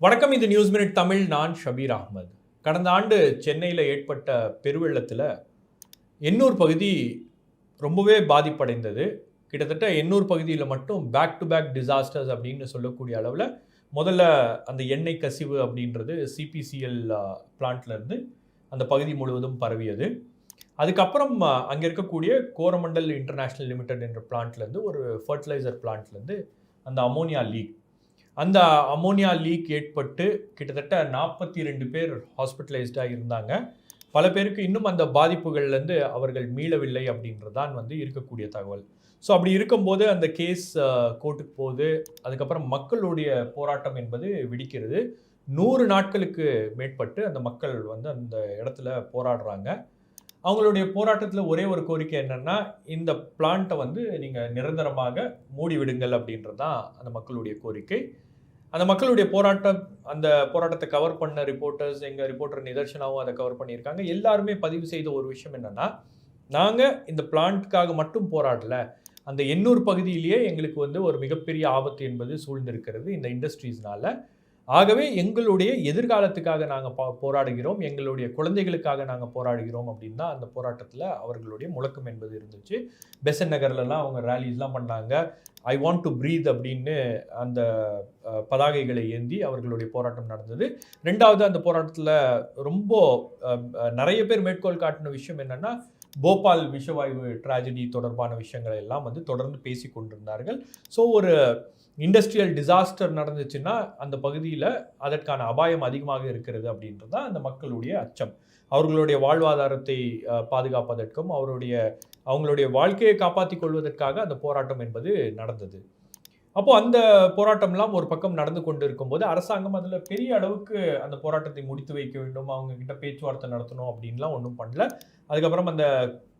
வணக்கம் இது news minute Tamil. நான் ஷபீர் அகமது கடந்த ஆண்டு சென்னையில் ஏற்பட்ட பெருவெள்ளத்தில் எண்ணூர் பகுதி ரொம்பவே பாதிப்படைந்தது. கிட்டத்தட்ட எண்ணூர் பகுதியில் மட்டும் பேக் டு பேக் டிசாஸ்டர்ஸ் அப்படின்னு சொல்லக்கூடிய அளவில் முதல்ல அந்த எண்ணெய் கசிவு அப்படின்றது சிபிசிஎல் பிளான்ட்லேருந்து அந்த பகுதி முழுவதும் பரவியது. அதுக்கப்புறம் அங்கே இருக்கக்கூடிய கோரமண்டல் இன்டர்நேஷ்னல் லிமிடெட் என்ற பிளான்ட்லேருந்து ஒரு ஃபர்டிலைசர் பிளான்ட்லேருந்து அந்த அமோனியா லீக் அந்த அமோனியா லீக் ஏற்பட்டு கிட்டத்தட்ட நாற்பத்தி ரெண்டு பேர் ஹாஸ்பிட்டலைஸ்டாக இருந்தாங்க. பல பேருக்கு இன்னும் அந்த பாதிப்புகள்லேருந்து அவர்கள் மீளவில்லை அப்படின்றதான் வந்து இருக்கக்கூடிய தகவல். ஸோ அப்படி இருக்கும்போது அந்த கேஸ் கோர்ட்டுக்கு போகுது. அதுக்கப்புறம் மக்களுடைய போராட்டம் என்பது வெடிக்கிறது. நூறு நாட்களுக்கு மேற்பட்டு அந்த மக்கள் வந்து அந்த இடத்துல போராடுறாங்க. அவங்களுடைய போராட்டத்தில் ஒரே ஒரு கோரிக்கை என்னென்னா இந்த பிளான்ட்டை வந்து நீங்கள் நிரந்தரமாக மூடி விடுங்கள் அப்படின்றது தான் அந்த மக்களுடைய கோரிக்கை. அந்த மக்களுடைய போராட்டம் அந்த போராட்டத்தை கவர் பண்ண ரிப்போர்ட்டர்ஸ் எங்கள் ரிப்போர்ட்டர் நிதர்ஷனாவும் அதை கவர் பண்ணியிருக்காங்க. எல்லாருமே பதிவு செய்த ஒரு விஷயம் என்னன்னா நாங்கள் இந்த பிளான்ட்காக மட்டும் போராடல. அந்த எண்ணூர் பகுதியிலேயே எங்களுக்கு வந்து ஒரு மிகப்பெரிய ஆபத்து என்பது சூழ்ந்திருக்கிறது இந்த இண்டஸ்ட்ரீஸ்னால ஆகவே எங்களுடைய எதிர்காலத்துக்காக நாங்கள் பா போராடுகிறோம். எங்களுடைய குழந்தைகளுக்காக நாங்கள் போராடுகிறோம் அப்படின்னு தான் அந்த போராட்டத்தில் அவர்களுடைய முழக்கம் என்பது இருந்துச்சு. பெசன் நகர்லலாம் அவங்க ரேலிஸ்லாம் பண்ணாங்க. ஐ வாண்ட் டு ப்ரீத் அப்படின்னு அந்த பதாகைகளை ஏந்தி அவர்களுடைய போராட்டம் நடந்தது. ரெண்டாவது அந்த போராட்டத்தில் ரொம்ப நிறைய பேர் மேற்கோள் காட்டின விஷயம் என்னென்னா போபால் விஷவாயு ட்ராஜடி தொடர்பான விஷயங்களை எல்லாம் வந்து தொடர்ந்து பேசி கொண்டிருந்தார்கள் ஸோ ஒரு இண்டஸ்ட்ரியல் டிசாஸ்டர் நடந்துச்சுன்னா அந்த பகுதியில் அதற்கான அபாயம் அதிகமாக இருக்கிறது அப்படின்றது தான் அந்த மக்களுடைய அச்சம். அவர்களுடைய வாழ்வாதாரத்தை பாதுகாப்பதற்கும் அவருடைய அவங்களுடைய வாழ்க்கையை காப்பாற்றிக் கொள்வதற்காக அந்த போராட்டம் என்பது நடந்தது. அப்போது அந்த போராட்டம்லாம் ஒரு பக்கம் நடந்து கொண்டு இருக்கும்போது அரசாங்கம் அதில் பெரிய அளவுக்கு அந்த போராட்டத்தை முடித்து வைக்க வேண்டும் அவங்க கிட்ட பேச்சுவார்த்தை நடத்தணும் அப்படின்லாம் ஒன்றும் பண்ணல. அதுக்கப்புறம் அந்த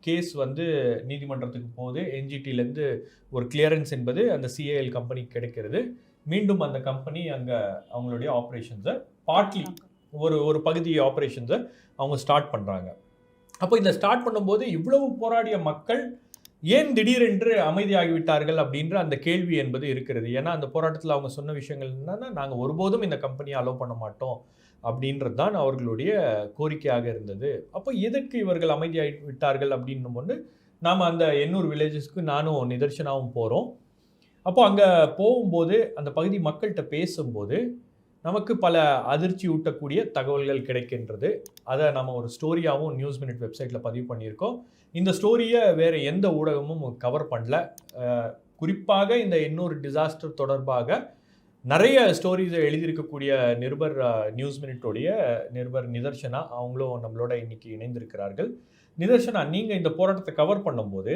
கேஸ் வந்து நீதிமன்றத்துக்கு போகுது. என்ஜிடிலேருந்து ஒரு கிளியரன்ஸ் என்பது அந்த சிஏஎல் கம்பெனிக்கு கிடைக்கிறது. மீண்டும் அந்த கம்பெனி அங்கே அவங்களுடைய ஆப்ரேஷன்ஸை பார்ட்லி ஒரு ஒரு பகுதி ஆப்ரேஷன்ஸை அவங்க ஸ்டார்ட் பண்ணுறாங்க அப்போ இந்த ஸ்டார்ட் பண்ணும்போது இவ்வளவு போராடிய மக்கள் ஏன் திடீரென்று அமைதியாகிவிட்டார்கள் அப்படின்ற அந்த கேள்வி என்பது இருக்கிறது. ஏன்னா அந்த போராட்டத்தில் அவங்க சொன்ன விஷயங்கள் என்னன்னா நாங்கள் ஒருபோதும் இந்த கம்பெனியை அலோவ் பண்ண மாட்டோம் அப்படின்றது தான் அவர்களுடைய கோரிக்கையாக இருந்தது. அப்போ எதற்கு இவர்கள் அமைதியாகி விட்டார்கள் அப்படின்னும் ஒன்று நாம் அந்த எண்ணூர் வில்லேஜஸ்க்கு நானும் நிதர்சனாவும் போகிறோம் அப்போ அங்கே போகும்போது அந்த பகுதி மக்கள்கிட்ட பேசும்போது நமக்கு பல அதிர்ச்சி ஊட்டக்கூடிய தகவல்கள் கிடைக்கின்றது. அதை நம்ம ஒரு ஸ்டோரியாகவும் நியூஸ் மினிட் வெப்சைட்டில் பதிவு பண்ணியிருக்கோம். இந்த ஸ்டோரியை வேறு எந்த ஊடகமும் கவர் பண்ணல. குறிப்பாக இந்த இன்னொரு டிசாஸ்டர் தொடர்பாக நிறைய ஸ்டோரிஸை எழுதியிருக்கக்கூடிய நிருபர் நியூஸ் மினிட்டோடைய நிருபர் நிதர்ஷனா அவங்களும் நம்மளோட இன்னைக்கு இணைந்திருக்கிறார்கள். நிதர்ஷனா நீங்கள் இந்த போராட்டத்தை கவர் பண்ணும்போது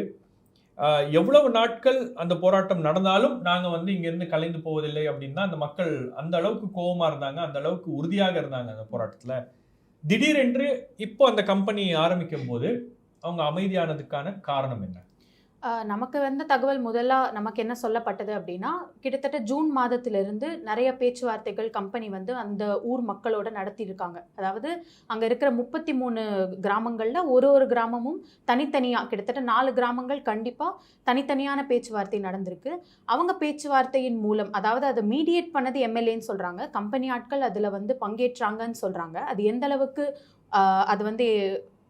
எவ்வளவு நாட்கள் அந்த போராட்டம் நடந்தாலும் நாங்கள் வந்து இங்கேருந்து கலைந்து போவதில்லை அப்படின்னு அந்த மக்கள் அந்த அளவுக்கு கோபமாக இருந்தாங்க அந்த அளவுக்கு உறுதியாக இருந்தாங்க அந்த போராட்டத்தில். திடீரென்று இப்போ அந்த கம்பெனி ஆரம்பிக்கும் போது அவங்க அமைதியானதுக்கான காரணம் என்ன? நமக்கு வந்த தகவல் முதல்ல நமக்கு என்ன சொல்லப்பட்டது அப்படின்னா கிட்டத்தட்ட ஜூன் மாதத்திலிருந்து நிறைய பேச்சுவார்த்தைகள் கம்பெனி வந்து அந்த ஊர் மக்களோட நடத்தியிருக்காங்க. அதாவது அங்கே இருக்கிற முப்பத்தி மூணு கிராமங்களில் ஒரு ஒரு கிராமமும் தனித்தனியாக கிட்டத்தட்ட நாலு கிராமங்கள் கண்டிப்பாக தனித்தனியான பேச்சுவார்த்தை நடந்திருக்கு. அவங்க பேச்சுவார்த்தையின் மூலம் அதாவது அதை மீடியேட் பண்ணது எம்எல்ஏன்னு சொல்கிறாங்க கம்பெனி ஆட்கள் அதில் வந்து பங்கேற்றாங்கன்னு சொல்கிறாங்க அது எந்த அளவுக்கு அது வந்து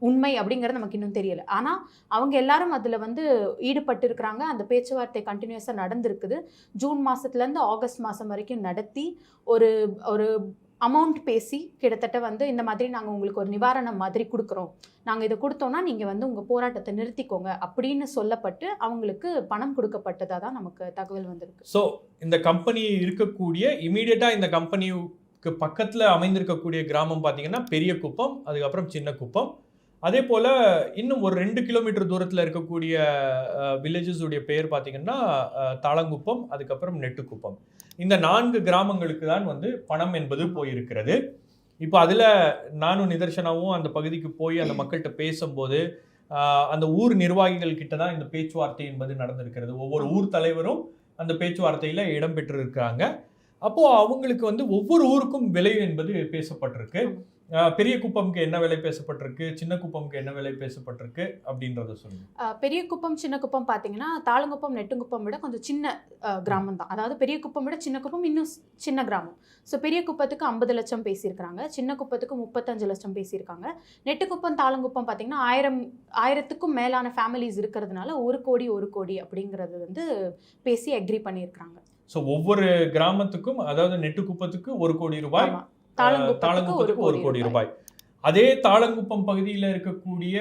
உண்மை அப்படிங்கிறது நமக்கு இன்னும் தெரியல. ஆனால் அவங்க எல்லாரும் அதில் வந்து ஈடுபட்டு இருக்கிறாங்க அந்த பேச்சுவார்த்தை கண்டினியூஸாக நடந்திருக்குது. ஜூன் மாதத்துலேருந்து ஆகஸ்ட் மாதம் வரைக்கும் நடத்தி ஒரு ஒரு அமௌண்ட் பேசி கிட்டத்தட்ட வந்து இந்த மாதிரி நாங்கள் உங்களுக்கு ஒரு நிவாரணம் மாதிரி கொடுக்குறோம். நாங்கள் இதை கொடுத்தோன்னா நீங்கள் வந்து உங்கள் போராட்டத்தை நிறுத்திக்கோங்க அப்படின்னு சொல்லப்பட்டு அவங்களுக்கு பணம் கொடுக்கப்பட்டதாக தான் நமக்கு தகவல் வந்திருக்கு. ஸோ இந்த கம்பெனி இருக்கக்கூடிய இமீடியட்டாக இந்த கம்பெனிக்கு பக்கத்தில் அமைந்திருக்கக்கூடிய கிராமம் பார்த்தீங்கன்னா பெரிய குப்பம் அதுக்கப்புறம் சின்ன குப்பம் அதே போல் இன்னும் ஒரு ரெண்டு கிலோமீட்டர் தூரத்தில் இருக்கக்கூடிய வில்லேஜஸுடைய பெயர் பார்த்தீங்கன்னா தாளங்குப்பம் அதுக்கப்புறம் நெட்டுக்குப்பம். இந்த நான்கு கிராமங்களுக்கு தான் வந்து பணம் என்பது போயிருக்கிறது. இப்போ அதில் நானும் நிதர்சனாவும் அந்த பகுதிக்கு போய் அந்த மக்கள்கிட்ட பேசும்போது அந்த ஊர் நிர்வாகிகள் கிட்ட தான் இந்த பேச்சுவார்த்தை என்பது நடந்திருக்கிறது. ஒவ்வொரு ஊர் தலைவரும் அந்த பேச்சுவார்த்தையில் இடம்பெற்றிருக்கிறாங்க. அப்போது அவங்களுக்கு வந்து ஒவ்வொரு ஊருக்கும் விலை என்பது பேசப்பட்டிருக்கு. பெரிய குப்பம்க்கு என்ன விலை பேசப்பட்டிருக்கு? சின்ன குப்பம்க்கு என்ன விலை பேசப்பட்டிருக்கு? அப்படின்றத சொல்லுங்க. பெரிய குப்பம் சின்ன குப்பம் பார்த்தீங்கன்னா தாளங்குப்பம் நெட்டுங்குப்பம் விட கொஞ்சம் சின்ன கிராமம் தான். அதாவது பெரிய குப்பம் விட சின்ன குப்பம் இன்னும் சின்ன கிராமம். ஸோ பெரிய குப்பத்துக்கு ஐம்பது லட்சம் பேசியிருக்காங்க சின்ன குப்பத்துக்கு முப்பத்தஞ்சு லட்சம் பேசியிருக்காங்க. நெட்டுக்குப்பம் தாளங்குப்பம் பார்த்தீங்கன்னா ஆயிரம் ஆயிரத்துக்கும் மேலான ஃபேமிலிஸ் இருக்கிறதுனால ஒரு கோடி ஒரு கோடி அப்படிங்கிறது வந்து பேசி அக்ரி பண்ணியிருக்காங்க ஸோ ஒவ்வொரு கிராமத்துக்கும் அதாவது நெட்டு குப்பத்துக்கு ஒரு கோடி ரூபாய் தாளங்குப்பத்துக்கு ஒரு கோடி ரூபாய். அதே தாளங்குப்பம் பகுதியில் இருக்கக்கூடிய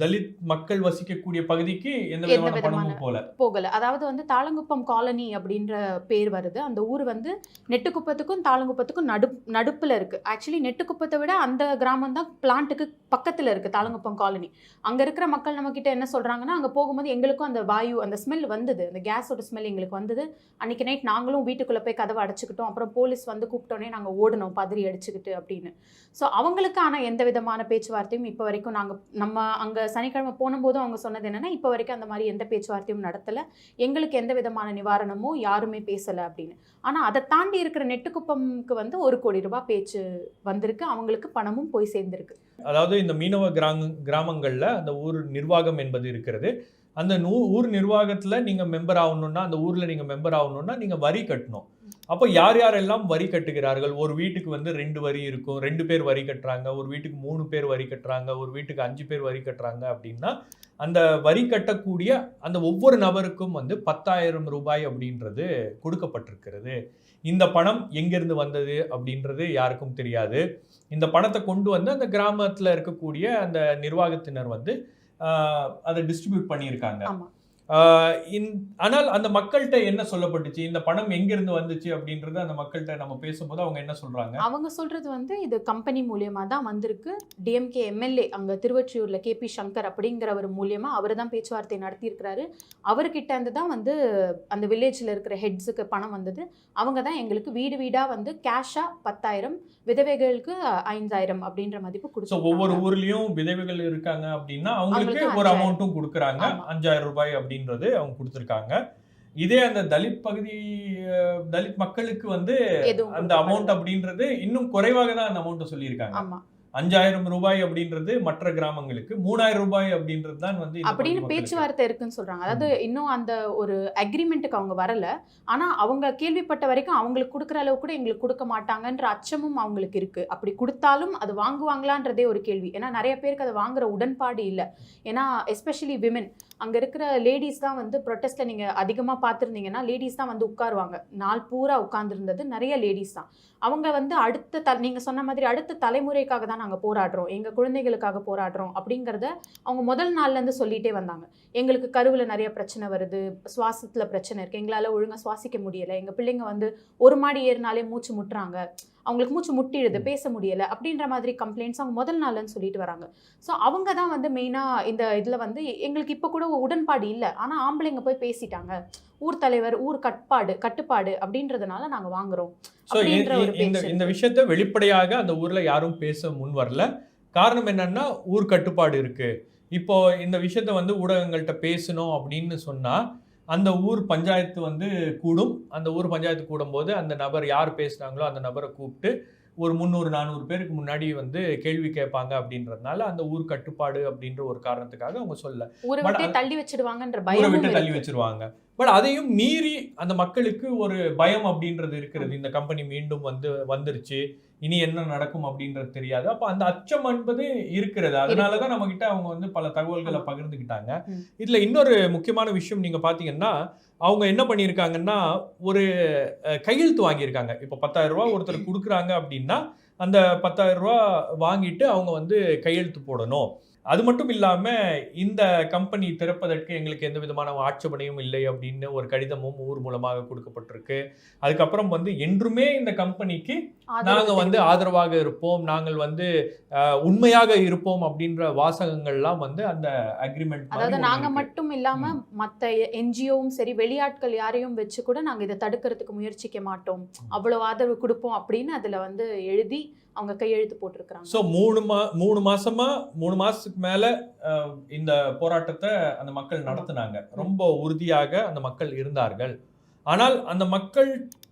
தலித் மக்கள் வசிக்கக்கூடிய பகுதிக்கு எந்த விதமான பணமும் போல போகல. அதாவது வந்து தாளங்குப்பம் காலனி அப்படின்ற பேர் வருது. அந்த ஊர் வந்து நெட்டுக்குப்பத்துக்கும் தாளங்குப்பத்துக்கும் நடு நடுப்புல இருக்கு. ஆக்சுவலி நெட்டுக்குப்பத்தை விட அந்த கிராமம் தான் பிளான்ட்டுக்கு பக்கத்துல இருக்கு தாளங்குப்பம் காலனி. அங்க இருக்கிற மக்கள் நம்ம கிட்ட என்ன சொல்றாங்கன்னா அங்க போகும்போது எங்களுக்கும் அந்த வாயு அந்த ஸ்மெல் வந்தது. அந்த கேஸோட ஸ்மெல் எங்களுக்கு வந்தது. அன்னைக்கு நைட் நாங்களும் வீட்டுக்குள்ள போய் கதவை அடைச்சிக்கிட்டோம். அப்புறம் போலீஸ் வந்து கூப்பிட்டோன்னே நாங்க ஓடணும் பதறி அடிச்சுக்கிட்டு அப்படின்னு. ஸோ அவங்களுக்கு ஆனால் எந்த விதமான பேச்சுவார்த்தையும் இப்போ வரைக்கும் நாங்கள் நம்ம அங்கே சனிக்கிழமை போனும்போது அவங்க சொன்னது என்னென்னா இப்போ வரைக்கும் அந்த மாதிரி எந்த பேச்சுவார்த்தையும் நடத்தலை. எங்களுக்கு எந்த விதமான நிவாரணமும் யாருமே பேசலை அப்படின்னு. ஆனால் அதை தாண்டி இருக்கிற நெட்டுக்குப்பம்க்கு வந்து ஒரு கோடி ரூபாய் பேச்சு வந்திருக்கு. அவங்களுக்கு பணமும் போய் சேர்ந்திருக்கு. அதாவது இந்த மீனவ கிராம கிராமங்களில் அந்த ஊர் நிர்வாகம் என்பது இருக்கிறது. அந்த நூ ஊர் நிர்வாகத்தில் நீங்கள் மெம்பர் ஆகணுன்னா அந்த ஊரில் நீங்கள் மெம்பர் ஆகணுன்னா நீங்கள் வரி கட்டணும். அப்போ யார் யாரெல்லாம் வரி கட்டுகிறார்கள்? ஒரு வீட்டுக்கு வந்து ரெண்டு வரி இருக்கும் ரெண்டு பேர் வரி கட்டுறாங்க ஒரு வீட்டுக்கு மூணு பேர் வரி கட்டுறாங்க ஒரு வீட்டுக்கு அஞ்சு பேர் வரி கட்டுறாங்க அப்படின்னா அந்த வரி கட்டக்கூடிய அந்த ஒவ்வொரு நபருக்கும் வந்து பத்தாயிரம் ரூபாய் அப்படின்றது கொடுக்கப்பட்டிருக்கிறது. இந்த பணம் எங்கிருந்து வந்தது அப்படின்றது யாருக்கும் தெரியாது. இந்த பணத்தை கொண்டு வந்து அந்த கிராமத்துல இருக்கக்கூடிய அந்த நிர்வாகத்தினர் வந்து ஆஹ், அதை டிஸ்ட்ரிபியூட் பண்ணியிருக்காங்க. ஆனால் அந்த மக்கள்கிட்ட என்ன சொல்லப்பட்டுச்சு? இந்த பணம் எங்கிருந்து வந்துச்சு? அப்படின்றது அந்த மக்கள்கிட்ட நம்ம பேசும்போது அவங்க என்ன சொல்றாங்க? அவங்க சொல்றது வந்து இது கம்பெனி மூலியமா தான் வந்திருக்கு. டிஎம்கே எம்எல்ஏ அங்க திருவொற்றியூர்ல கேபி சங்கர் அப்படிங்கிறவர் மூலியமா அவர் தான் பேச்சுவார்த்தை நடத்தியிருக்கிறாரு. அவர்கிட்ட இருந்து தான் வந்து அந்த வில்லேஜ்ல இருக்கிற ஹெட்ஸுக்கு பணம் வந்தது. அவங்க தான் எங்களுக்கு வீடு வீடா வந்து கேஷா பத்தாயிரம் விதவைகளுக்கு ஐந்தாயிரம் அப்படின்ற மதிப்பு ஸோ கொடுத்து ஒவ்வொரு ஊர்லயும் விதவைகள் இருக்காங்க அப்படின்னா அவங்களுக்கு ஒரு. அமௌண்ட்டும் கொடுக்குறாங்க. அஞ்சாயிரம் ரூபாய் அப்படின்றது அவங்க கொடுத்துருக்காங்க. இதே அந்த தலித் பகுதி தலித் மக்களுக்கு வந்து அந்த அமௌண்ட் அப்படின்றது இன்னும் குறைவாக தான் அந்த அமௌண்ட்டை சொல்லியிருக்காங்க. அஞ்சாயிரம் ரூபாய் அப்படின்றது மற்ற கிராமங்களுக்கு மூணாயிரம் ரூபாய் அப்படின்றது தான் வந்து அப்படின்னு. பேச்சுவார்த்தை இருக்குன்னு சொல்றாங்க. அதாவது இன்னும் அந்த ஒரு அக்ரிமெண்ட்டுக்கு அவங்க வரல. ஆனா அவங்க கேள்விப்பட்ட வரைக்கும் அவங்களுக்கு கொடுக்குற அளவு கூட எங்களுக்கு கொடுக்க மாட்டாங்கன்ற அச்சமும் அவங்களுக்கு இருக்கு. அப்படி கொடுத்தாலும் அது வாங்குவாங்களான்றதே ஒரு கேள்வி. ஏன்னா நிறைய பேருக்கு அதை வாங்குற உடன்பாடு இல்லை. ஏன்னா எஸ்பெஷலி விமென் அங்கே இருக்கிற லேடிஸ் தான் வந்து ப்ரொட்டஸ்ட்டில் நீங்கள் அதிகமாக பார்த்துருந்தீங்கன்னா லேடிஸ் தான் வந்து உட்காருவாங்க. நாள் பூரா உட்காந்துருந்தது நிறைய லேடிஸ் தான். அவங்க வந்து அடுத்த த நீங்கள் சொன்ன மாதிரி அடுத்த தலைமுறைக்காக தான் நாங்கள் போராடுறோம். எங்கள் குழந்தைகளுக்காக போராடுறோம் அப்படிங்கிறத அவங்க முதல் நாள்லேருந்து சொல்லிகிட்டே வந்தாங்க. எங்களுக்கு கருவில் நிறைய பிரச்சனை வருது சுவாசத்தில் பிரச்சனை இருக்குது எங்களால் ஒழுங்காக சுவாசிக்க முடியல. எங்கள் பிள்ளைங்க வந்து ஒரு மாடி ஏறினாலே மூச்சு முட்டுறாங்க. அவங்களுக்கு மூச்சு முட்டிடுது பேச முடியல அப்படின்ற மாதிரி கம்ப்ளைண்ட்ஸ் அவங்க முதல் நாள்லன்னு சொல்லிட்டு வராங்க. ஸோ அவங்க தான் வந்து மெயினா இந்த இதுல வந்து எங்களுக்கு இப்போ கூட உடன்பாடு இல்லை. ஆனா ஆம்பளைங்க போய் பேசிட்டாங்க. ஊர் தலைவர் ஊர் கட்பாடு கட்டுப்பாடு அப்படின்றதுனால நாங்க வாங்குறோம் இந்த இந்த. விஷயத்த வெளிப்படையாக அந்த ஊர்ல யாரும் பேச முன் வரல. காரணம் என்னன்னா ஊர் கட்டுப்பாடு இருக்கு. இப்போ இந்த விஷயத்த வந்து ஊடகங்கள்கிட்ட பேசணும் அப்படின்னு சொன்னா அந்த ஊர் பஞ்சாயத்து வந்து கூடும். அந்த ஊர் பஞ்சாயத்து கூடும்போது அந்த நபர் யார் பேசுனாங்களோ அந்த நபரை கூப்பிட்டு ஒரு முந்நூறு நானூறு பேருக்கு முன்னாடி வந்து கேள்வி கேட்பாங்க அப்படின்றதுனால அந்த ஊர் கட்டுப்பாடு அப்படின்ற ஒரு காரணத்துக்காக அவங்க சொல்ல தள்ளி பயமும் விட்டு தள்ளி. வச்சிருவாங்க. பட் அதையும் மீறி அந்த மக்களுக்கு ஒரு பயம் அப்படின்றது இருக்கிறது. இந்த கம்பெனி மீண்டும் வந்து வந்துருச்சு. இனி என்ன நடக்கும் அப்படின்றது தெரியாது. அப்ப அந்த அச்சம் என்பது இருக்கிறது. அதனாலதான் நம்ம கிட்ட அவங்க வந்து பல தகவல்களை. பகிர்ந்துக்கிட்டாங்க. இதுல இன்னொரு முக்கியமான விஷயம் நீங்க பாத்தீங்கன்னா அவங்க என்ன பண்ணியிருக்காங்கன்னா ஒரு கையெழுத்து வாங்கியிருக்காங்க. இப்போ பத்தாயிரம் ரூபாய் ஒருத்தர் கொடுக்குறாங்க அப்படின்னா அந்த பத்தாயிரம் ரூபாய் வாங்கிட்டு அவங்க வந்து கையெழுத்து போடணும். அது மட்டும் இல்லாம இந்த கம்பெனி திறப்பதற்கு எங்களுக்கு எந்த விதமான ஆட்சேபனையும் இல்லை அப்படின்னு ஒரு கடிதமும் ஊர் மூலமாக கொடுக்கப்பட்டிருக்கு. அதுக்கப்புறம் வந்து என்றுமே இந்த கம்பெனிக்கு ஆதரவு நாங்க வந்து. ஆதரவாக இருப்போம். நாங்கள் வந்து உண்மையாக இருப்போம் அப்படின்ற வாசகங்கள்லாம் வந்து அந்த அக்ரிமெண்ட் அதாவது நாங்க மட்டும் இல்லாம மத்த என்ஜிஓவும் சரி வெளியாட்கள் யாரையும் வச்சு கூட நாங்க இதை தடுக்கிறதுக்கு முயற்சிக்க மாட்டோம். அவ்வளவு ஆதரவு கொடுப்போம் அப்படின்னு அதுல வந்து எழுதி அவங்க கையெழுத்து போட்டிருக்கிறாங்க. ஸோ மூணு மா மூணு மாசமா மூணு மாசத்துக்கு மேல இந்த போராட்டத்தை அந்த மக்கள் நடத்தினாங்க. ரொம்ப உறுதியாக அந்த மக்கள் இருந்தார்கள். ஆனால் அந்த மக்கள்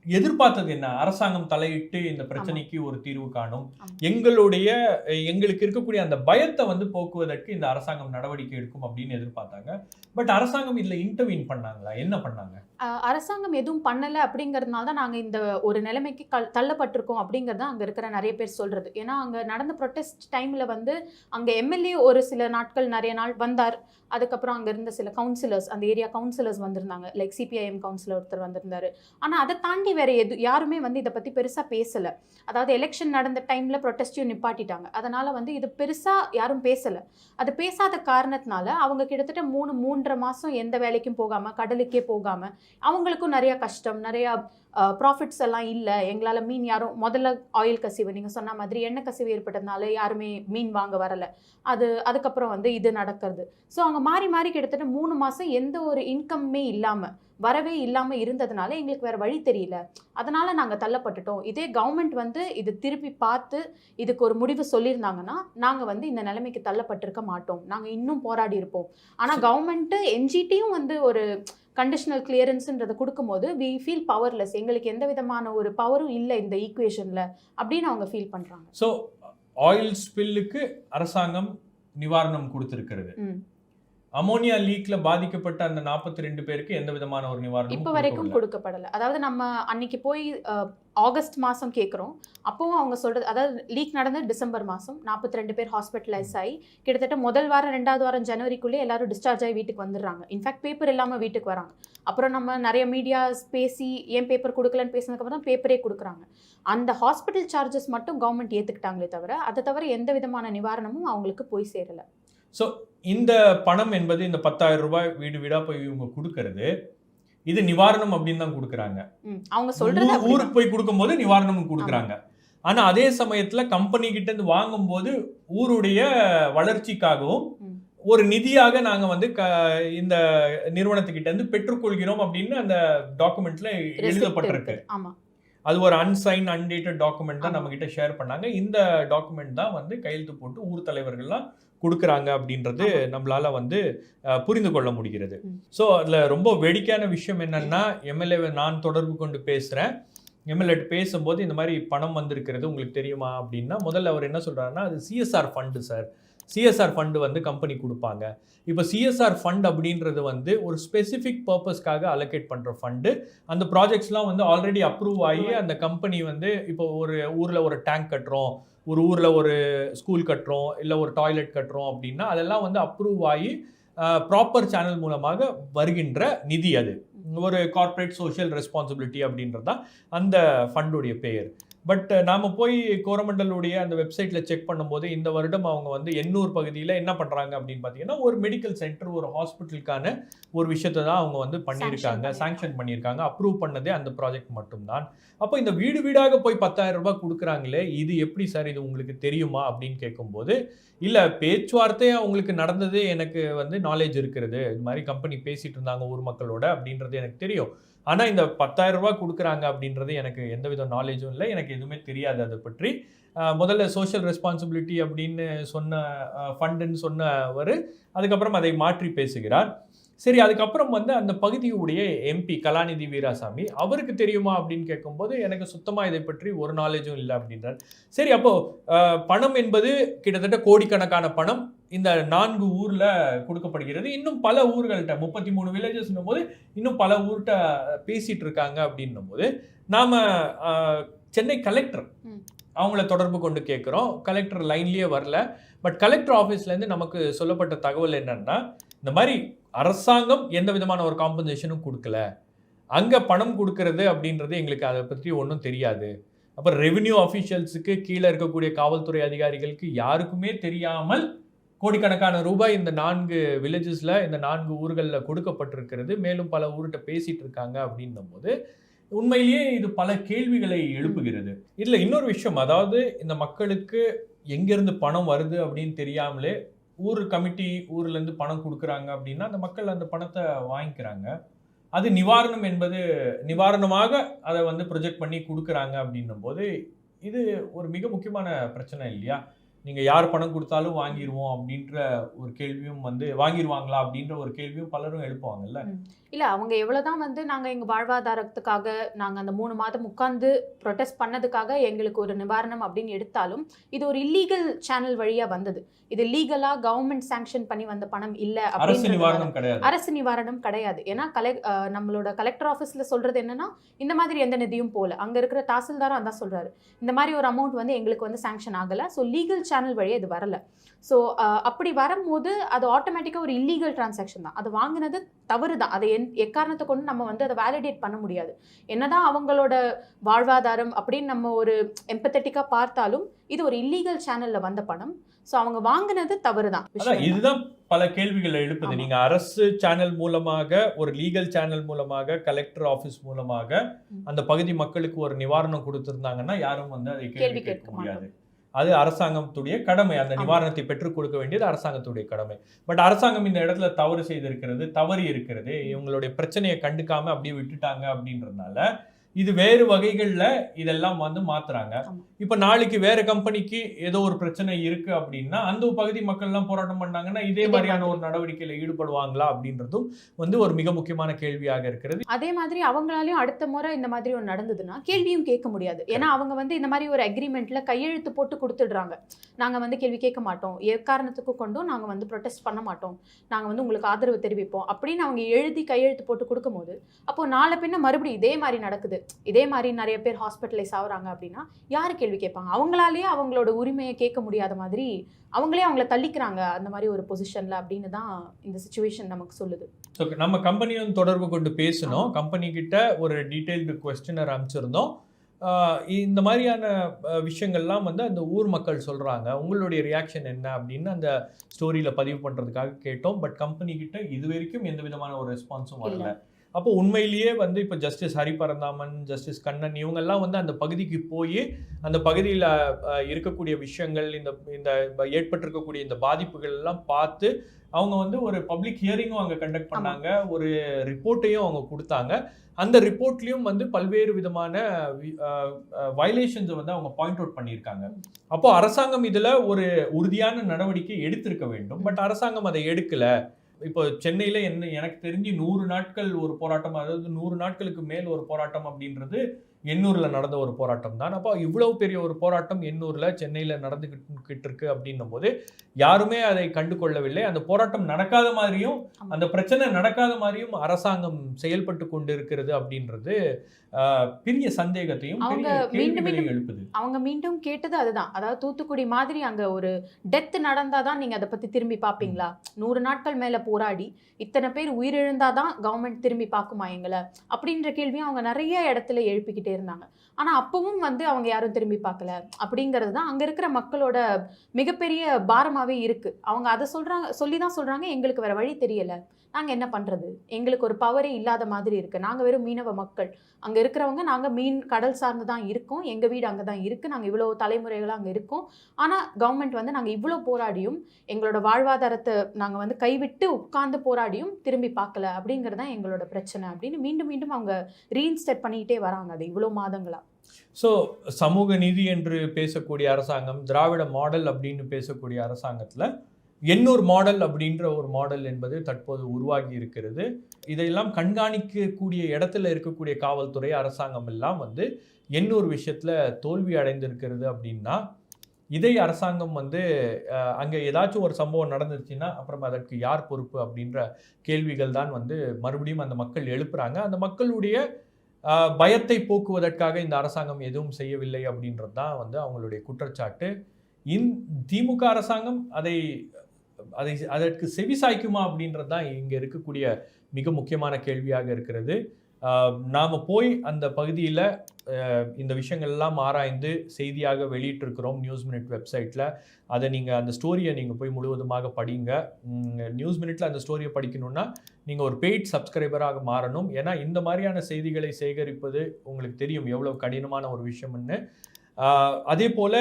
எதிர்பார்த்தது என்ன? அரசாங்கம் தலையிட்டு இந்த பிரச்சனைக்கு ஒரு தீர்வு காணும். எங்களுடைய எங்களுக்கு இருக்கக்கூடிய அந்த பயத்தை வந்து போக்குவதற்கு இந்த அரசாங்கம் நடவடிக்கை எடுக்கும் அப்படின்னு எதிர்பார்த்தாங்க. பட் அரசாங்கம் இதுல இன்டர்வீன் பண்ணாங்களா? என்ன பண்ணாங்க? அரசாங்கம் எதுவும் பண்ணல அப்படிங்கறதுனால தான் நாங்க இந்த ஒரு நிலைமைக்கு கல்- தள்ளப்பட்டிருக்கோம் அப்படிங்கறது அங்க இருக்கிற நிறைய பேர் சொல்றது. ஏன்னா அங்க நடந்த ப்ரொட்டஸ்ட் டைம்ல வந்து அங்க எம்எல்ஏ ஒரு சில நாட்கள் நிறைய நாள் வந்தார். அதுக்கப்புறம் அங்க இருந்த சில கவுன்சிலர்ஸ் அந்த ஏரியா கவுன்சிலர்ஸ் வந்திருந்தாங்க. லைக் சிபிஐஎம் கவுன்சிலர் ஒருத்தர் வந்திருந்தாரு. ஆனா அதை தாண்டி வேற எது யாருமே வந்து இதை பத்தி பெருசா பேசல. அதாவது எலெக்ஷன் நடந்த டைம்ல ப்ரொட்டஸ்டையும் நிப்பாட்டிட்டாங்க. அதனால வந்து இது பெருசா யாரும் பேசல. அது பேசாத காரணத்தினால அவங்க கிட்டத்தட்ட மூணு மூன்றரை மாசம் எந்த வேலைக்கும் போகாம கடலுக்கே போகாம அவங்களுக்கும் நிறைய கஷ்டம் நிறைய ப்ராஃபிட்ஸ் எல்லாம் இல்லை. எங்களால் மீன் யாரும் முதல்ல ஆயில் கசிவு நீங்கள் சொன்ன மாதிரி எண்ணெய் கசிவு ஏற்பட்டதுனால யாருமே மீன் வாங்க வரலை. அது அதுக்கப்புறம் வந்து இது நடக்கிறது. ஸோ அவங்க மாறி மாறி கிட்டத்தட்ட மூணு மாதம் எந்த ஒரு இன்கம்மே இல்லாமல் வரவே இல்லாமல் இருந்ததுனால எங்களுக்கு வேறு வழி தெரியல. அதனால் நாங்கள் தள்ளப்பட்டுட்டோம். இதே கவர்மெண்ட் வந்து இது திருப்பி பார்த்து இதுக்கு ஒரு முடிவு சொல்லியிருந்தாங்கன்னா நாங்கள் வந்து இந்த நிலைமைக்கு தள்ளப்பட்டிருக்க மாட்டோம். நாங்கள் இன்னும் போராடி இருப்போம். ஆனால் கவர்மெண்ட்டு என்ஜிடியும் வந்து ஒரு கண்டிஷனல் கிளியரன்ஸ்ன்றதை கொடுக்கும்போது வி ஃபீல் பவர்லெஸ் எங்களுக்கு எந்த விதமான ஒரு பவரும் இல்லை இந்த ஈக்குவேஷனில் அப்படின்னு அவங்க ஃபீல் பண்ணுறாங்க ஸோ ஆயில் ஸ்பில்லுக்கு அரசாங்கம் நிவாரணம் கொடுத்திருக்கிறது. அமோனியா லீக்ல பாதிக்கப்பட்ட அந்த 42 ரெண்டு பேருக்கு எந்த விதமான ஒரு நிவாரணம் இப்போ வரைக்கும் கொடுக்கப்படலை. அதாவது நம்ம அன்னைக்கு போய் ஆகஸ்ட் மாதம் கேட்குறோம் அப்போவும் அவங்க சொல்கிறது அதாவது லீக் நடந்தது டிசம்பர் மாதம் நாற்பத்தி ரெண்டு பேர் ஹாஸ்பிட்டலைஸ் ஆகி கிட்டத்தட்ட முதல் வாரம் ரெண்டாவது வாரம் ஜனவரிக்குள்ளே எல்லாரும் டிஸ்சார்ஜ் ஆகி வீட்டுக்கு வந்துடுறாங்க. இன்ஃபேக்ட் பேப்பர் இல்லாமல் வீட்டுக்கு வராங்க. அப்புறம் நம்ம நிறைய மீடியாஸ் பேசி ஏன் பேப்பர் கொடுக்கலன்னு பேசினதுக்கப்புறம் தான் பேப்பரே கொடுக்குறாங்க. அந்த ஹாஸ்பிட்டல் சார்ஜஸ் மட்டும் கவர்மெண்ட் ஏற்றுக்கிட்டாங்களே தவிர அதை தவிர எந்த விதமான நிவாரணமும் அவங்களுக்கு போய் சேரலை. ஸோ இந்த பணம் என்பது இந்த பத்தாயிரம் ரூபாய் வீடு வீடா போய் இவங்க கொடுக்கறது இது நிவாரணம் அப்படின்னு தான் கொடுக்குறாங்க. அவங்க சொல்றது ஊருக்கு போய் கொடுக்கும்போது நிவாரணம் கொடுக்குறாங்க. ஆனா அதே சமயத்துல கம்பெனி கிட்ட இருந்து வாங்கும்போது ஊருடைய வளர்ச்சிக்காகவும். ஒரு நிதியாக நாங்க வந்து இந்த நிறுவனத்துக்கிட்ட இருந்து பெற்றுக்கொள்கிறோம் அப்படின்னு அந்த டாக்குமெண்ட்ல எழுதப்பட்டிருக்கு. அது ஒரு அன்சைன் அன்டேட்டட் டாக்குமெண்ட் தான். நம்ம கிட்ட ஷேர் பண்ணாங்க. இந்த டாக்குமெண்ட் தான் வந்து கையெழுத்து போட்டு ஊர் தலைவர்கள்லாம் கொடுக்குறாங்க அப்படின்றது நம்மளால வந்து புரிந்து கொள்ள முடிகிறது. ஸோ அதில் ரொம்ப வேடிக்கையான விஷயம் என்னன்னா எம்எல்ஏவை நான் தொடர்பு கொண்டு பேசுகிறேன் எம்எல்ஏ பேசும்போது இந்த மாதிரி பணம் வந்திருக்கிறது உங்களுக்கு தெரியுமா அப்படின்னா முதல்ல அவர் என்ன சொல்றாருன்னா அது CSR fund sir CSR fund வந்து கம்பெனி கொடுப்பாங்க. இப்போ சிஎஸ்ஆர் ஃபண்ட் அப்படின்றது வந்து ஒரு ஸ்பெசிஃபிக் பர்பஸ்க்காக அலோகேட் பண்ணுற ஃபண்டு அந்த ப்ராஜெக்ட்ஸ்லாம் வந்து ஆல்ரெடி அப்ரூவ் ஆகி அந்த கம்பெனி வந்து இப்போ ஒரு ஊரில் ஒரு டேங்க் கட்டுறோம் ஒரு ஊரில் ஒரு ஸ்கூல் கட்டுறோம் இல்லை ஒரு டாய்லெட் கட்டுறோம் அப்படின்னா அதெல்லாம் வந்து அப்ரூவ் ஆகி ப்ராப்பர் சேனல் மூலமாக வருகின்ற நிதி அது. ஒரு கார்ப்பரேட் சோஷியல் ரெஸ்பான்சிபிலிட்டி அப்படின்றது தான் அந்த ஃபண்டுடைய பெயர். பட் நாம் போய் கோரமண்டலுடைய அந்த வெப்சைட்டில் செக் பண்ணும்போது இந்த வருடம் அவங்க வந்து எண்ணூர் பகுதியில் என்ன பண்ணுறாங்க அப்படின்னு பார்த்தீங்கன்னா ஒரு மெடிக்கல் சென்டர் ஒரு ஹாஸ்பிட்டலுக்கான ஒரு விஷயத்தை தான் அவங்க வந்து பண்ணியிருக்காங்க பண்ணியிருக்காங்க. சாங்ஷன் பண்ணியிருக்காங்க அப்ரூவ் பண்ணதே அந்த ப்ராஜெக்ட் மட்டும்தான் அப்போ இந்த வீடு வீடாக போய் பத்தாயிரம் ரூபாய் கொடுக்குறாங்களே இது எப்படி சார் இது உங்களுக்கு தெரியுமா அப்படின்னு கேட்கும்போது இல்லை பேச்சுவார்த்தை அவங்களுக்கு நடந்தது எனக்கு வந்து நாலேஜ் இருக்கிறது இது மாதிரி கம்பெனி பேசிகிட்டு இருந்தாங்க ஊர் மக்களோட அப்படின்றது எனக்கு தெரியும். ஆனால் இந்த பத்தாயிரம் ரூபாய் கொடுக்குறாங்க அப்படின்றது எனக்கு எந்த வித நாலேஜும் இல்லை எனக்கு எதுவுமே தெரியாது அதை பற்றி. முதல்ல சோஷியல் ரெஸ்பான்சிபிலிட்டி அப்படின்னு சொன்ன ஃபண்டுன்னு சொன்னவர் அதுக்கப்புறம் அதை மாற்றி பேசுகிறார். சரி அதுக்கப்புறம் வந்து அந்த பகுதியுடைய எம்பி கலாநிதி வீராசாமி அவருக்கு தெரியுமா அப்படின்னு கேட்கும்போது எனக்கு சுத்தமாக இதை பற்றி ஒரு நாலேஜும் இல்லை அப்படின்றார். சரி அப்போ அஹ், பணம் என்பது கிட்டத்தட்ட கோடிக்கணக்கான பணம். இந்த நான்கு ஊர்ல கொடுக்கப்படுகிறது. இன்னும் பல ஊர்கள்ட்ட முப்பத்தி மூணு வில்லேஜஸ்னும் போது இன்னும் பல ஊர்கிட்ட பேசிட்டு இருக்காங்க அப்படின்னும் போது நாம சென்னை கலெக்டர். அவங்கள தொடர்பு கொண்டு கேட்குறோம். கலெக்டர் லைன்லயே வரல. பட் கலெக்டர் ஆஃபீஸ்லேருந்து நமக்கு சொல்லப்பட்ட தகவல் என்னன்னா இந்த மாதிரி அரசாங்கம் எந்த விதமான ஒரு காம்பன்சேஷனும் கொடுக்கல. அங்கே பணம் கொடுக்கறது அப்படின்றது எங்களுக்கு அதை பற்றி ஒன்றும் தெரியாது. அப்போ ரெவின்யூ அஃபீஷியல்ஸுக்கு கீழே இருக்கக்கூடிய காவல்துறை அதிகாரிகளுக்கு யாருக்குமே தெரியாமல் கோடிக்கணக்கான ரூபாய் இந்த நான்கு வில்லேஜஸில் இந்த நான்கு ஊர்களில் கொடுக்கப்பட்டிருக்கிறது. மேலும் பல ஊர்கிட்ட பேசிகிட்டு இருக்காங்க அப்படின்னும் போது உண்மையிலேயே இது பல கேள்விகளை எழுப்புகிறது. இதில் இன்னொரு விஷயம் அதாவது இந்த மக்களுக்கு எங்கேருந்து பணம் வருது அப்படின்னு தெரியாமலே ஊர் கமிட்டி ஊர்லேருந்து பணம் கொடுக்குறாங்க அப்படின்னா அந்த மக்கள் அந்த பணத்தை வாங்கிக்கிறாங்க. அது நிவாரணம் என்பது நிவாரணமாக அதை வந்து ப்ரொஜெக்ட் பண்ணி கொடுக்குறாங்க அப்படின்னும் போது இது ஒரு மிக முக்கியமான பிரச்சனை இல்லையா? நீங்கள் யார் பணம் கொடுத்தாலும் வாங்கிடுவோம் அப்படின்ற ஒரு கேள்வியும் வந்து வாங்கிடுவாங்களா அப்படின்ற ஒரு கேள்வியும் பலரும் எழுப்புவாங்கல்ல? இல்ல அவங்க எவ்வளவுதான் வந்து நாங்க எங்க வாழ்வாதாரத்துக்காக நாங்க அந்த மூணு மாதம் உட்கார்ந்து ப்ரொடெஸ்ட் பண்ணதுக்காக எங்களுக்கு ஒரு நிவாரணம் அப்படின்னு எடுத்தாலும் இது ஒரு இல்லீகல் சேனல் வழியா வந்தது. இது லீகலா கவர்மெண்ட் சாங்ஷன் பண்ணி வந்த பணம் இல்ல கிடையாது. அரசு நிவாரணம் கிடையாது. ஏன்னா கலை அஹ் நம்மளோட கலெக்டர் ஆஃபீஸ்ல சொல்றது என்னன்னா இந்த மாதிரி எந்த நிதியும் போல. அங்க இருக்கிற தாசில்தாரும் அதான் சொல்றாரு. இந்த மாதிரி ஒரு அமௌண்ட் வந்து எங்களுக்கு வந்து சாங்ஷன் ஆகல. ஸோ லீகல் சேனல் வழியா இது வரல. ஸோ அப்படி வரும்போது அது ஆட்டோமேட்டிக்காக ஒரு இல்லீகல் டிரான்சாக்ஷன் தான். அது வாங்கினது தவறு தான் அதை என் எக்காரணத்தை கொண்டு நம்ம வந்து அதை வேலிடேட் பண்ண முடியாது. என்னதான் அவங்களோட வாழ்வாதாரம் அப்படின்னு நம்ம ஒரு எம்பத்தட்டிக்காக பார்த்தாலும் இது ஒரு இல்லீகல் சேனல்ல வந்த பணம். ஸோ அவங்க வாங்கினது தவறு தான் இதுதான் பல கேள்விகளை எழுப்புது. நீங்க அரசு சேனல் மூலமாக ஒரு லீகல் சேனல் மூலமாக கலெக்டர் ஆபீஸ் மூலமாக. அந்த பகுதி மக்களுக்கு ஒரு நிவாரணம் கொடுத்திருந்தாங்கன்னா யாரும் வந்து அதை கேள்வி கேட்க முடியாது. அது அரசாங்கத்துடைய கடமை. அந்த. நிவாரணத்தை பெற்றுக் கொடுக்க வேண்டியது அரசாங்கத்துடைய கடமை. பட் அரசாங்கம் இந்த இடத்துல தவறு செய்திருக்கிறது தவறி இருக்கிறது. இவங்களுடைய பிரச்சனையை கண்டுக்காம அப்படியே விட்டுட்டாங்க அப்படின்றதுனால இது வேறு வகைகள்ல இதெல்லாம் வந்து மாத்துறாங்க. இப்ப நாளைக்கு வேற கம்பெனிக்கு ஏதோ ஒரு பிரச்சனை இருக்கு அப்படின்னா அந்த பகுதி மக்கள் எல்லாம் போராட்டம் பண்ணாங்கன்னா இதே மாதிரியான மாதிரி. ஒரு நடவடிக்கையில ஈடுபடுவாங்களா அப்படின்றதும் வந்து ஒரு மிக முக்கியமான கேள்வியாக இருக்கிறது. அதே மாதிரி அவங்களாலையும் அடுத்த முறை இந்த மாதிரி ஒன்று நடந்ததுன்னா கேள்வியும் கேட்க முடியாது. ஏன்னா அவங்க வந்து இந்த மாதிரி ஒரு அக்ரிமெண்ட்ல கையெழுத்து போட்டு கொடுத்துடுறாங்க. நாங்க வந்து கேள்வி கேட்க மாட்டோம். எக்காரணத்துக்கு கொண்டும் நாங்க வந்து ப்ரொடெஸ்ட் பண்ண மாட்டோம். நாங்க வந்து உங்களுக்கு ஆதரவு தெரிவிப்போம் அப்படின்னு அவங்க எழுதி கையெழுத்து போட்டு கொடுக்கும்போது அப்போ நாளை பின்ன மறுபடியும் இதே மாதிரி நடக்குது. இதே மாதிரி நிறைய பேர் ஹாஸ்பிட்டலைஸ் ஆகுறாங்க அப்படின்னா யாரு கேள்வி கேட்பாங்க? அவங்களாலேயே அவங்களோட உரிமையை கேட்க முடியாத மாதிரி அவங்களே அவங்கள தள்ளிக்கிறாங்க அந்த மாதிரி ஒரு பொசிஷன்ல அப்படின்னு தான் இந்த சுச்சுவேஷன் நமக்கு சொல்லுது. ஸோ நம்ம கம்பெனியும் தொடர்பு கொண்டு பேசணும் கம்பெனி கிட்ட ஒரு டீடைல்டு கொஸ்டினர் அனுப்பிச்சிருந்தோம். இந்த மாதிரியான விஷயங்கள்லாம் வந்து அந்த ஊர் மக்கள் சொல்றாங்க. உங்களுடைய ரியாக்ஷன் என்ன அப்படின்னு அந்த ஸ்டோரியில பதிவு பண்றதுக்காக கேட்டோம். பட் கம்பெனி கிட்ட இது வரைக்கும் எந்த விதமான ஒரு ரெஸ்பான்ஸும் வரல. அப்போ உண்மையிலேயே வந்து இப்போ ஜஸ்டிஸ் ஹரிபரந்தாமன் ஜஸ்டிஸ் கண்ணன் இவங்கெல்லாம் வந்து அந்த பகுதிக்கு போய் அந்த பகுதியில் இருக்கக்கூடிய விஷயங்கள் இந்த இந்த ஏற்பட்டிருக்கக்கூடிய இந்த பாதிப்புகள் எல்லாம் பார்த்து அவங்க வந்து ஒரு பப்ளிக் ஹியரிங்கும் அங்கே கண்டக்ட் பண்ணாங்க. ஒரு ரிப்போர்ட்டையும் அவங்க கொடுத்தாங்க. அந்த ரிப்போர்ட்லேயும் வந்து பல்வேறு விதமான வயலேஷன்ஸை வந்து அவங்க பாயிண்ட் அவுட் பண்ணியிருக்காங்க. அப்போ அரசாங்கம் இதில் ஒரு உறுதியான நடவடிக்கை எடுத்திருக்க வேண்டும். பட் அரசாங்கம் அதை எடுக்கல. இப்போ சென்னையில் என்ன எனக்கு தெரிஞ்சு நூறு நாட்கள் ஒரு போராட்டம் அதாவது நூறு நாட்களுக்கு மேல் ஒரு போராட்டம் அப்படின்றது எண்ணூரில் நடந்த ஒரு போராட்டம் தான் அப்போ இவ்வளவு பெரிய ஒரு போராட்டம் எண்ணூரில் சென்னையில் நடந்துகிட்டு இருக்கு அப்படின்னும் போது யாருமே அதை கண்டு கொள்ளவில்லை அந்த போராட்டம் நடக்காத மாதிரியும். அந்த பிரச்சனை நடக்காத மாதிரியும் அரசாங்கம் செயல்பட்டு கொண்டு இருக்கிறது அப்படின்றது பெரிய சந்தேகத்தையும் எழுப்புது. அவங்க மீண்டும் கேட்டது அதுதான். அதாவது தூத்துக்குடி மாதிரி அங்க ஒரு டெத் நடந்தாதான் நீங்க அதை பத்தி திரும்பி பாப்பீங்களா? நூறு நாட்கள் மேல போராடி இத்தனை பேர் உயிரிழந்தாதான் கவர்மெண்ட் திரும்பி பார்க்குமா எங்களை? அப்படின்ற கேள்வியும் அவங்க நிறைய இடத்துல எழுப்பிக்கிட்டே இருந்தாங்க. ஆனா அப்பவும் வந்து அவங்க யாரும் திரும்பி பார்க்கல. அப்படிங்கிறது தான் அங்க இருக்கிற மக்களோட மிகப்பெரிய பாரமாவே இருக்கு. அவங்க அதை சொல்றாங்க சொல்லி தான் சொல்றாங்க எங்களுக்கு வேற வழி தெரியல. நாங்கள் என்ன பண்ணுறது எங்களுக்கு ஒரு பவரே இல்லாத மாதிரி இருக்குது நாங்கள் வெறும் மீனவ மக்கள். அங்கே இருக்கிறவங்க நாங்கள் மீன் கடல் சார்ந்து தான் இருக்கோம். எங்கள் வீடு அங்கே தான் இருக்குது நாங்கள் இவ்வளோ தலைமுறைகளாக அங்கே இருக்கோம். ஆனால் கவர்மெண்ட் வந்து நாங்கள் இவ்வளோ போராடியும் எங்களோட வாழ்வாதாரத்தை நாங்கள் வந்து கைவிட்டு உட்கார்ந்து போராடியும் திரும்பி பார்க்கல. அப்படிங்கிறது தான் எங்களோட பிரச்சனை அப்படின்னு மீண்டும் மீண்டும் அவங்க ரீஇன்ஸ்டேட் பண்ணிக்கிட்டே வராங்க. அது இவ்வளோ மாதங்களாக ஸோ சமூக நீதி என்று பேசக்கூடிய அரசாங்கம் திராவிட மாடல் அப்படின்னு பேசக்கூடிய அரசாங்கத்தில் எண்ணூர் மாடல் அப்படின்ற ஒரு மாடல் என்பது தற்போது உருவாகி இருக்கிறது. இதையெல்லாம் கண்காணிக்கக்கூடிய இடத்துல இருக்கக்கூடிய காவல்துறை அரசாங்கம் எல்லாம் வந்து எண்ணூர் விஷயத்தில் தோல்வி அடைந்திருக்கிறது அப்படின்னா இதை அரசாங்கம் வந்து அங்கே ஏதாச்சும் ஒரு சம்பவம் நடந்துருச்சுன்னா அப்புறம் அதற்கு யார் பொறுப்பு அப்படின்ற கேள்விகள் தான் வந்து மறுபடியும் அந்த மக்கள் எழுப்புறாங்க. அந்த மக்களுடைய பயத்தை போக்குவதற்காக இந்த அரசாங்கம் எதுவும் செய்யவில்லை அப்படின்றது தான் வந்து அவங்களுடைய குற்றச்சாட்டு. இந் திமுக அரசாங்கம் அதை அதை அதற்கு செவிசாய்க்குமா அப்படின்றது தான் இங்கே இருக்கக்கூடிய மிக முக்கியமான கேள்வியாக இருக்கிறது. நாம் போய் அந்த பகுதியில் இந்த விஷயங்கள்லாம் ஆராய்ந்து செய்தியாக வெளியிட்டிருக்கிறோம் நியூஸ் மினிட் வெப்சைட்டில் அதை நீங்கள் அந்த ஸ்டோரியை நீங்கள் போய் முழுவதுமாக படிங்க. நியூஸ் மினிட்ல அந்த ஸ்டோரியை படிக்கணும்னா நீங்கள் ஒரு பெய்ட் சப்ஸ்கிரைபராக மாறணும். ஏன்னா இந்த மாதிரியான செய்திகளை சேகரிப்பது உங்களுக்கு தெரியும் எவ்வளவு கடினமான ஒரு விஷயம்னு. அதே போல்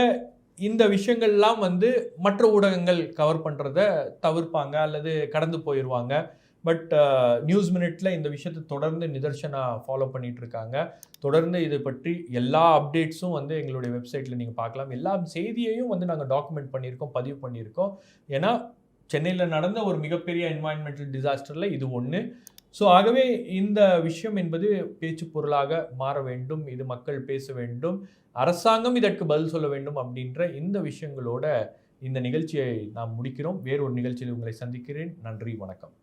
இந்த விஷயங்கள்லாம் வந்து மற்ற ஊடகங்கள் கவர் பண்ணுறத தவிர்ப்பாங்க அல்லது கடந்து போயிடுவாங்க பட் நியூஸ் uh, மினிட்ல இந்த விஷயத்தை தொடர்ந்து நிதர்சனா ஃபாலோ பண்ணிட்டு இருக்காங்க தொடர்ந்து இது பற்றி எல்லா அப்டேட்ஸும் வந்து எங்களுடைய வெப்சைட்டில் நீங்கள் பார்க்கலாம். எல்லா செய்தியையும் வந்து நாங்கள் டாக்குமெண்ட் பண்ணியிருக்கோம் பதிவு பண்ணியிருக்கோம். ஏன்னா சென்னையில் நடந்த ஒரு மிகப்பெரிய என்வாயன்மெண்டல் டிசாஸ்டரில் இது ஒன்று ஸோ ஆகவே இந்த விஷயம் என்பது பேச்சு பொருளாக மாற வேண்டும். இது மக்கள் பேச வேண்டும். அரசாங்கம் இதற்கு பதில் சொல்ல வேண்டும் அப்படின்ற இந்த விஷயங்களோட இந்த நிகழ்ச்சியை நாம் முடிக்கிறோம். வேறொரு நிகழ்ச்சியில் உங்களை சந்திக்கிறேன். நன்றி வணக்கம்.